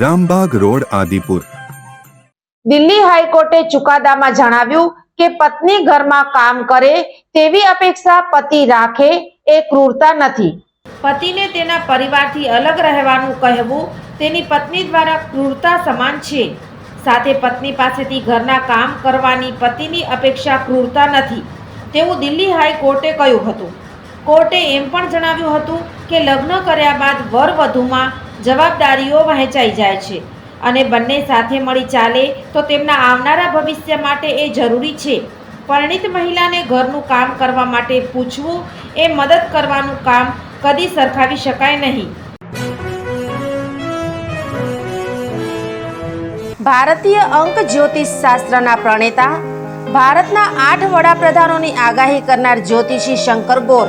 Rambag road Adipur. Delhi હાઈકોર્ટે ચુકાદામાં જણાવ્યું કે પત્ની ઘરમાં કામ કરે તેવી અપેક્ષા પતિ રાખે એ ક્રૂરતા નથી. પતિને તેના પરિવારથી અલગ રહેવાનું કહેવું તેની પત્ની દ્વારા ક્રૂરતા સમાન છે. સાથે પત્ની પાસેથી ઘરના કામ કરવાની પતિની અપેક્ષા ક્રૂરતા નથી. તેવું દિલ્હી હાઈકોર્ટે કહ્યું હતું. કોર્ટે એમ પણ જણાવ્યું હતું કે લગ્ન કર્યા બાદ વર વધુમાં જવાબદારીઓ વહેંચાઈ જાય છે. અને બંને સાથે મળી ચાલે તો તેમના આવનારા ભવિષ્ય માટે એ જરૂરી છે. પરિણીત મહિલાને ઘરનું કામ કરવા માટે પૂછવું એ મદદ કરવાનું કામ કદી સરખાવી શકાય નહીં. ભારતીય અંક જ્યોતિષ શાસ્ત્રના પ્રણેતા, ભારતના આઠ વડાપ્રધાનોની આગાહી કરનાર જ્યોતિષી શંકર ગોર